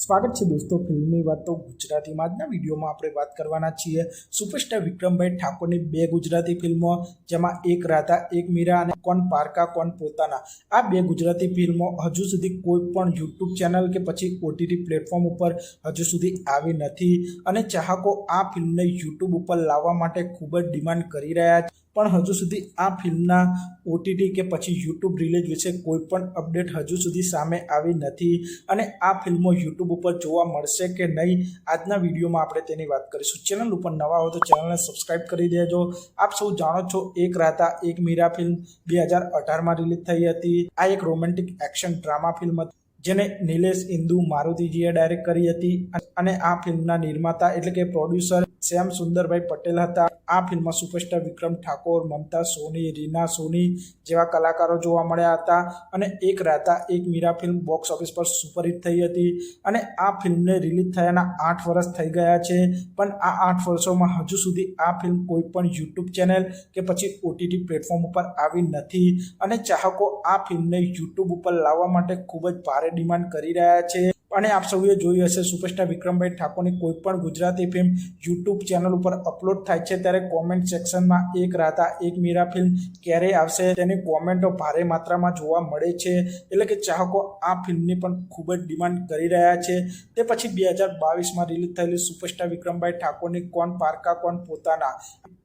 સ્વાગત છે દોસ્તો ફિલ્મની વાત તો ગુજરાતીમાં આજના વિડીયોમાં આપણે વાત કરવાના છીએ. સુપરસ્ટાર વિક્રમભાઈ ઠાકોરની બે ગુજરાતી ફિલ્મો, જેમાં એક રાધા, એક મીરા અને કોણ પારકા, કોણ પોતાના. આ બે ગુજરાતી ફિલ્મો હજુ સુધી કોઈ પણ યુટ્યુબ ચેનલ કે પછી ઓટીટી પ્લેટફોર્મ ઉપર હજુ સુધી આવી નથી. અને ચાહકો આ ફિલ્મને યુટ્યુબ ઉપર લાવવા માટે ખૂબ જ ડિમાન્ડ કરી રહ્યા છે. પણ હજુ સુધી આ ફિલ્મના ઓટીટી કે પછી યુટ્યુબ રિલીઝ વિશે કોઈ પણ અપડેટ હજુ સુધી સામે આવી નથી. અને આ ફિલ્મો યુટ્યુબ ઉપર જોવા મળશે કે નહીં, આજના વિડીયોમાં આપણે તેની વાત કરીશું. ચેનલ ઉપર નવા હો તો ચેનલને સબસ્ક્રાઇબ કરી દેજો. આપ સૌ જાણો છો, એક રાતા એક મીરા ફિલ્મ બે હજાર અઢારમાં રિલીઝ થઈ હતી. આ એક રોમેન્ટિક એક્શન ડ્રામા ફિલ્મ હતી, જેને નિલેશ ઇન્દુ મારુતિજીએ ડાયરેક્ટ કરી હતી. અને આ ફિલ્મના નિર્માતા એટલે કે પ્રોડ્યુસર શ્યામ સુંદરભાઈ પટેલ હતા. આ ફિલ્મમાં સુપરસ્ટાર વિક્રમ ઠાકોર, મમતા સોની, રીના સોની જેવા કલાકારો જોવા મળ્યા હતા અને એક રાતા એક મીરા ફિલ્મ બોક્સ ઓફિસ પર સુપરહિટ થઈ હતી અને આ ફિલ્મને રિલીઝ થયાના આઠ વર્ષ થઈ ગયા છે. પણ આ આઠ વર્ષોમાં હજુ સુધી આ ફિલ્મ કોઈ પણ યુટ્યુબ ચેનલ કે પછી ઓટીટી પ્લેટફોર્મ ઉપર આવી નથી અને ચાહકો આ ફિલ્મને યુટ્યુબ ઉપર લાવવા માટે ખૂબ જ ભારે ડિમાન્ડ કરી રહ્યા છે. અને આપ સૌએ જોયું હશે, સુપરસ્ટાર વિક્રમભાઈ ઠાકોરની કોઈ પણ ગુજરાતી ફિલ્મ યુટ્યુબ ચેનલ ઉપર અપલોડ થાય છે, ત્યારે કોમેન્ટ સેક્શનમાં એક રાતા, એક મીરા ફિલ્મ ક્યારે આવશે? તેની કોમેન્ટો ભારે માત્રામાં જોવા મળે છે. એટલે કે ચાહકો આ ફિલ્મની પણ ખૂબ જ ડિમાન્ડ કરી રહ્યા છે. તે પછી બે હજાર બાવીસમાં રિલીઝ થયેલી સુપરસ્ટાર વિક્રમભાઈ ઠાકોરની કોણ પારકા, કોણ પોતાના?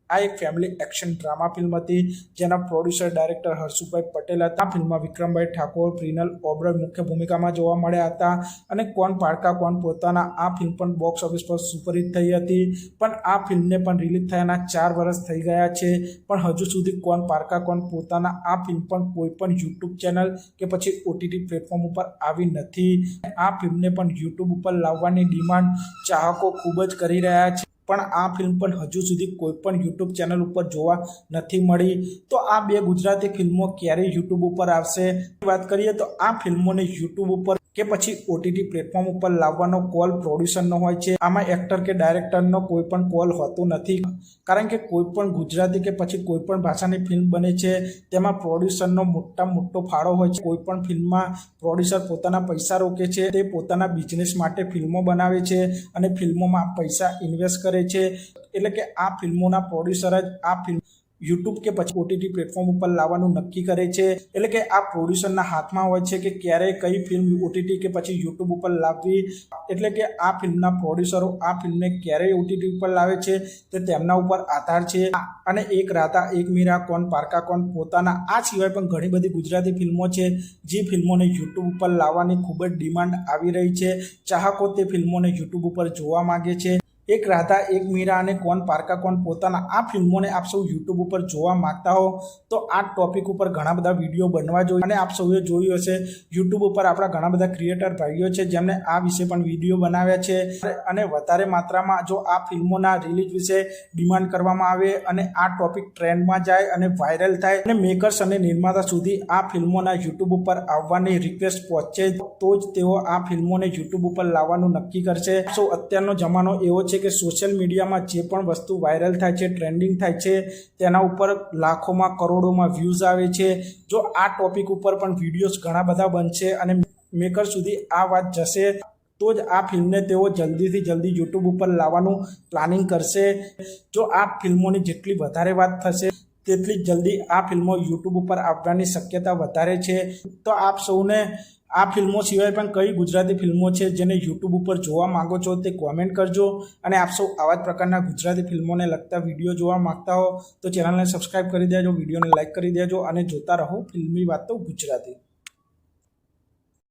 આ એક ફેમિલી એક્શન ડ્રામા ફિલ્મ હતી, જેના પ્રોડ્યુસર ડાયરેક્ટર હર્ષુભાઈ પટેલ હતા. ફિલ્મમાં વિક્રમભાઈ ઠાકોર, પ્રિનલ ઓબ્રોય મુખ્ય ભૂમિકામાં જોવા મળ્યા હતા. અને કોણ પારકા કોણ પોતાના, આ ફિલ્મ પણ બોક્સ ઓફિસ પર સુપરહિટ થઈ હતી. પણ આ ફિલ્મને પણ રિલીઝ થયાના ચાર વર્ષ થઈ ગયા છે. પણ હજુ સુધી કોણ પારકા કોણ પોતાના, આ ફિલ્મ પણ કોઈ પણ યુટ્યુબ ચેનલ કે પછી ઓટીટી પ્લેટફોર્મ ઉપર આવી નથી. આ ફિલ્મને પણ યુટ્યુબ ઉપર લાવવાની ડિમાન્ડ ચાહકો ખૂબ જ કરી રહ્યા છે. પણ આ ફિલ્મ પણ હજુ સુધી કોઈ પણ યુટ્યુબ ચેનલ ઉપર જોવા નથી મળી. તો આ બે ગુજરાતી ફિલ્મો ક્યારે યુટ્યુબ ઉપર આવશે? વાત કરીએ તો આ ફિલ્મોને યુટ્યુબ ઉપર કે પછી ઓટીટી પ્લેટફોર્મ ઉપર લાવવાનો કોલ પ્રોડ્યુસરનો હોય છે. આમાં એક્ટર કે ડાયરેક્ટરનો કોઈ પણ કોલ હોતો નથી. કારણ કે કોઈ પણ ગુજરાતી કે પછી કોઈ પણ ભાષાની ફિલ્મ બને છે, તેમાં પ્રોડ્યુસરનો મોટા મોટો ફાળો હોય છે. કોઈ પણ ફિલ્મમાં પ્રોડ્યુસર પોતાના પૈસા રોકે છે, તે પોતાના બિઝનેસ માટે ફિલ્મો બનાવે છે અને ફિલ્મોમાં પૈસા ઇન્વેસ્ટ કરે છે. એટલે કે આ ફિલ્મોના પ્રોડ્યુસર જ આ ફિલ્મ યુટ્યુબ કે પછી ઓટીટી પ્લેટફોર્મ ઉપર લાવવાનું નક્કી કરે છે. એટલે કે આ પ્રોડ્યુસરના હાથમાં હોય છે કે ક્યારે કઈ ફિલ્મ ઓટીટી કે પછી યુટ્યુબ ઉપર લાવવી. એટલે કે આ ફિલ્મના પ્રોડ્યુસરો આ ફિલ્મને ક્યારે ઓટીટી ઉપર લાવે છે તે તેમના ઉપર આધાર છે. અને એક રાતા એક મીરા કોણ, પારકા કોણ પોતાના, આ સિવાય પણ ઘણી બધી ગુજરાતી ફિલ્મો છે જે ફિલ્મોને યુટ્યુબ ઉપર લાવવાની ખૂબ જ ડિમાન્ડ આવી રહી છે. ચાહકો તે ફિલ્મોને યુટ્યુબ ઉપર જોવા માંગે છે. એક રાધા, એક મીરા અને કોણ પારકા, કોણ પોતાના આ ફિલ્મોને આપ સૌ યુટ્યુબ ઉપર જોવા માંગતા હો, તો આ ટોપિક ઉપર ઘણા બધા વીડિયો બનવા જોઈએ અને આપ સૌએ જોયું હશે. યુટ્યુબ ઉપર આપણા ઘણા બધા ક્રિએટર ભાઈઓ છે, જેમને આ વિશે પણ વીડિયો બનાવ્યા છે. અને વધારે માત્રામાં જો આ ફિલ્મોના રિલીઝ વિશે ડિમાન્ડ કરવામાં આવે અને આ ટોપિક ટ્રેન્ડમાં જાય અને વાયરલ થાય અને મેકર્સ અને નિર્માતા સુધી આ ફિલ્મોના યુટ્યુબ ઉપર આવવાની રિક્વેસ્ટ પહોંચે, તો જ તેઓ આ ફિલ્મોને યુટ્યુબ ઉપર લાવવાનું નક્કી કરશે. સો અત્યારનો જમાનો એવો છે કે સોશિયલ મીડિયામાં જે પણ વસ્તુ વાયરલ થાય છે ટ્રેન્ડિંગ થાય છે, તેના ઉપર લાખોમાં કરોડોમાં વ્યૂઝ આવે છે. જો આ ટોપિક ઉપર પણ વિડીયોઝ ઘણા બધા બનશે અને મેકર સુધી આ વાત જશે, તો જ આ ફિલ્મને તેઓ જલ્દીથી જલ્દી યુટ્યુબ ઉપર લાવવાનું પ્લાનિંગ કરશે. જો આ ફિલ્મોની જેટલી વધારે વાત થશે તેટલી જલ્દી આ ફિલ્મો યુટ્યુબ ઉપર આવવાની શક્યતા વધારે છે. તો આપ સૌને આ ફિલ્મો સિવાય પણ કઈ ગુજરાતી ફિલ્મો છે જેને યુટ્યુબ ઉપર જોવા માંગો છો તે કોમેન્ટ કરજો અને આપ સૌ આવા જ પ્રકારના ગુજરાતી ફિલ્મોને લગતા વીડિયો જોવા માંગતા હો તો ચેનલને સબસ્ક્રાઈબ કરી દેજો, વિડીયોને લાઇક કરી દેજો અને જોતા રહો ફિલ્મી વાતો ગુજરાતી.